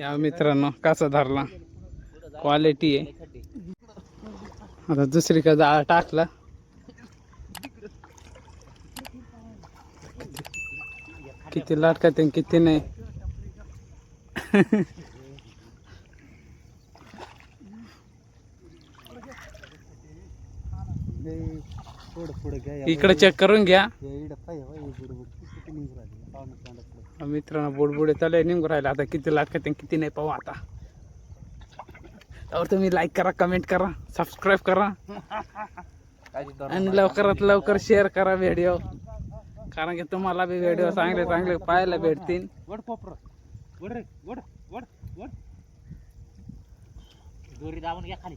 या मित्रांनो कसा धरला? क्वालिटी आहे. आता दुसरीकडे जाळा टाकला. किती लाटकात किती नाही. इकडे चेक करून घ्या. मित्रांनो बुडबुडे चालू निघून राहिला. आता किती लाटकात आहे, किती नाही पाहू आता. तर तुम्ही लाईक करा कमेंट करा सबस्क्राईब करा. आणि लवकरात लवकर शेअर करा व्हिडिओ कारण की तुम्हाला बी व्हिडिओ चांगले चांगले पाहायला भेटतील. दोरी दाबून घ्या खाली.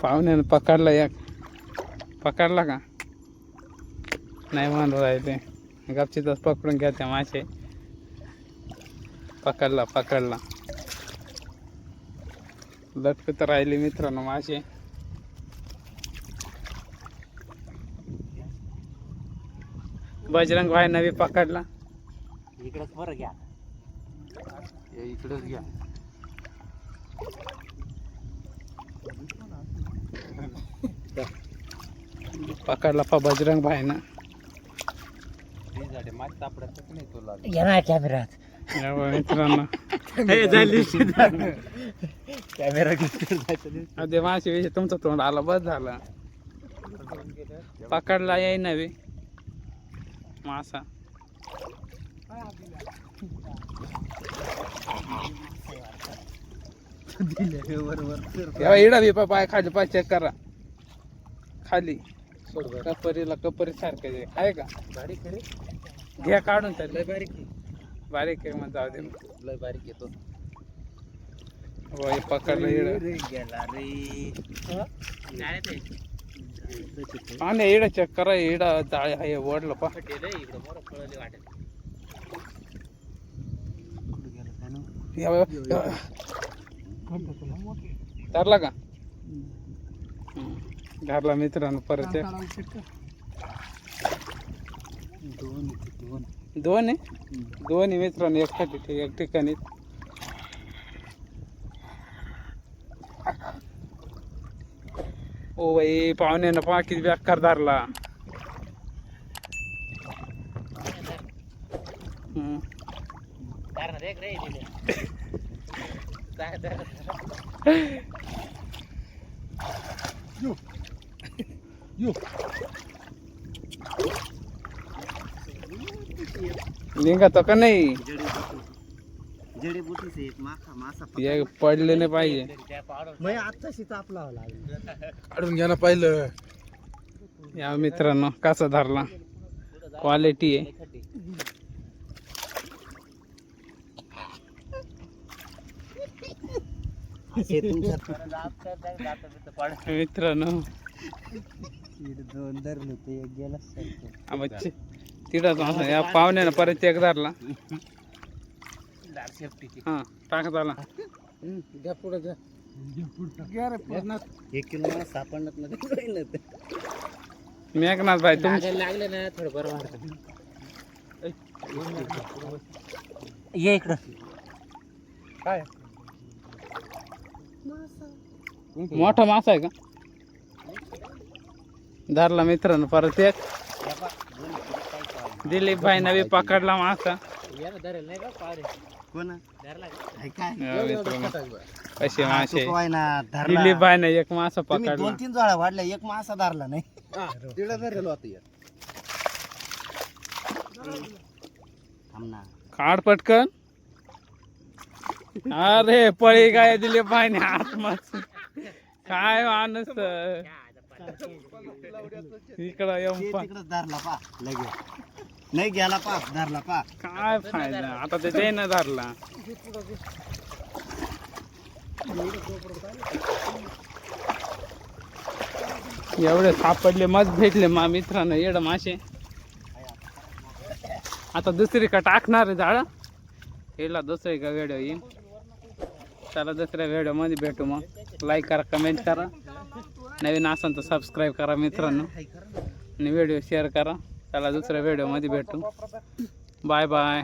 पाहुण्यानं पकडला एक. पकडला का? नाही म्हणून राहिले गपचितच पकडून घ्या त्या मासे. पकडला पकडला. लटकत राहिले मित्रांनो मासे. बजरंग भाई नवी पकडला. इकडंच बरं घ्या. इकडंच घ्या. पकडला पा बजरंग भाई ना कॅमेरात मित्रांनो. कॅमेरा अरे विषय तुमचं तोंड आला बस झाला. पकडला याय नव्हे मासा. तेव्हा इडा बी पाय खाली पाय चेक करा. खाली. कपरीला कपरी सारखं आहे आहे का? बारीक आहे. रे. घ्या काढून त्याला लय बारीक आहे. बारीक आहे मग जाऊ दे लय बारीक येतो होय पकडलं इडं. गेला रे. आणि इडं चेक करा इडा जाळे आहे ओढलं पा. वाटेल या. धरला का? धरला मित्रांनो परत एक. दोन दोन. दोन आहे? दोन आहे मित्रांनो एक ठिकाणी एक ठिकाणी. ओ बाई पाहुण्यानं पहा किती बेकार धरला. हम्म. कारण देख रे तिथे काय तर निघतो का नाही जडी बुटी से एक माखा मासा ते पडले नाही पाहिजे मग काढून घ्या ना पहिलं या मित्रांनो कसा धरला क्वालिटी आहे मित्रांनो दोन धरले ते एक तिथं या पाहुण्यानं परत एक धरला. हा टाकत आला घ्या पुढे घ्या. एक किलो मला सापडणार नाही मेघनाथ भाई तुमचे लागले ना थोडं बरं वाटत. ये इकडं. काय? मोठा मासा आहे का? धरला मित्रांनो परत एक. दिलीप भाई नवी पकडला मासा धरेल नाही का पारे कोण धरला या मित्रांनो, कसे मासे दिलीप भाई ने एक मासा पकडला. दोन तीन जोड्या वाढल्या एक मासा धरला नाही. काढ पटकन. अरे पळी काय दिलीप भाई ने हात मास काय माणूस इकडं येऊन तिकडच धरला पा लगे नाही गेला पा धरला पा. काय फायदा? आता ते न धरला. एवढे सापडले मस्त भेटले मा मित्रांनो एड मासे. आता दुसरी का टाकणार आहे झाड? हिला दुसरी का व्हिडिओ येईन? चला दुसऱ्या व्हिडिओमध्ये भेटू मग. लाईक करा कमेंट करा. नवीन असाल तर सबस्क्राईब करा मित्रांनो. आणि व्हिडिओ शेअर करा. त्याला दुसऱ्या व्हिडिओमध्ये भेटू. Bye bye